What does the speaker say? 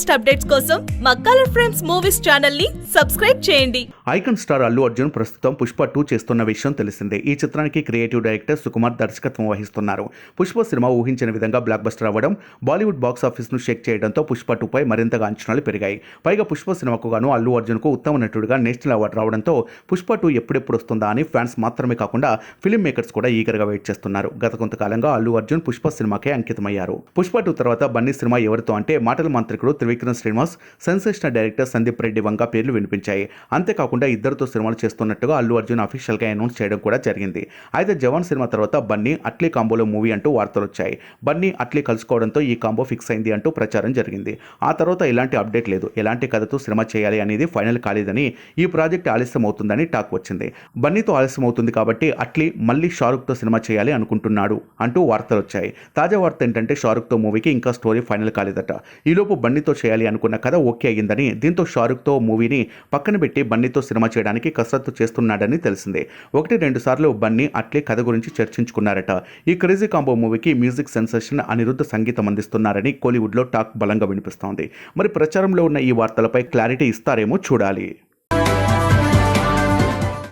Latest updates కోసం మా colour frames movies ఛానల్ని సబ్స్క్రైబ్ చేయండి. ఐకన్ స్టార్ అల్లు అర్జున్ ప్రస్తుతం పుష్ప టూ చేస్తున్న విషయం తెలిసిందే. ఈ చిత్రానికి క్రియేటివ్ డైరెక్టర్ సుకుమార్ దర్శకత్వం వహిస్తున్నారు. పుష్ప సినిమా ఊహించిన విధంగా బ్లాక్ బస్టర్ అవ్వడం బాలీవుడ్ బాక్స్ ఆఫీస్ను షేక్ చేయడంతో పుష్ప టూపై మరింతగా అంచనాలు పెరిగాయి. పైగా పుష్ప సినిమాకు గాను అల్లు అర్జున్కు ఉత్తమ నటుడిగా నేషనల్ అవార్డు రావడంతో పుష్ప టూ ఎప్పుడెప్పుడు వస్తుందా అని ఫ్యాన్స్ మాత్రమే కాకుండా ఫిల్మ్ మేకర్స్ కూడా ఈగర్గా వెయిట్ చేస్తున్నారు. గత కొంతకాలంగా అల్లు అర్జున్ పుష్ప సినిమాకే అంకితమయ్యారు. పుష్ప టూ తర్వాత బన్నీ సినిమా ఎవరితో అంటే మాటల మంత్రికుడు విక్రమ్ శ్రీనివాస్ సెన్సేషనల్ డైరెక్టర్ సందీప్ రెడ్డి వంగ పేర్లు వినిపించాయి. అంతేకాకుండా ఇద్దరితో సినిమాలు చేస్తున్నట్టుగా అల్లు అర్జున్ అఫీషియల్గా అనౌన్స్ చేయడం కూడా జరిగింది. అయితే జవాన్ సినిమా తర్వాత బన్నీ అట్లీ కాంబోలో మూవీ అంటూ వార్తలు వచ్చాయి. బన్నీ అట్లీ కలుసుకోవడంతో ఈ కాంబో ఫిక్స్ అయింది అంటూ ప్రచారం జరిగింది. ఆ తర్వాత ఎలాంటి అప్డేట్ లేదు. ఎలాంటి కథతో సినిమా చేయాలి అనేది ఫైనల్ కాలేదని ఈ ప్రాజెక్ట్ ఆలస్యం అవుతుందని టాక్ వచ్చింది. బన్నీతో ఆలస్యం అవుతుంది కాబట్టి అట్లీ మళ్ళీ షారుఖ్తో సినిమా చేయాలి అనుకుంటున్నాడు అంటూ వార్తలు వచ్చాయి. తాజా వార్త ఏంటంటే షారుఖ్తో మూవీకి ఇంకా స్టోరీ ఫైనల్ కాలేదట. ఈలోపు బన్నీతో చేయాలి అనుకున్న కథ ఓకే అయ్యిందని దీంతో షారుఖ్తో మూవీని పక్కన పెట్టి బన్నీతో సినిమా చేయడానికి కసరత్తు చేస్తున్నాడని తెలిసింది. ఒకటి రెండు సార్లు బన్నీ అట్లే కథ గురించి చర్చించుకున్నారట. ఈ క్రేజీ కాంబో మూవీకి మ్యూజిక్ సెన్సేషన్ అనిరుద్ధ సంగీతం అందిస్తున్నారని కోలీవుడ్లో టాక్ బలంగా వినిపిస్తోంది. మరి ప్రచారంలో ఉన్న ఈ వార్తలపై క్లారిటీ ఇస్తారేమో చూడాలి.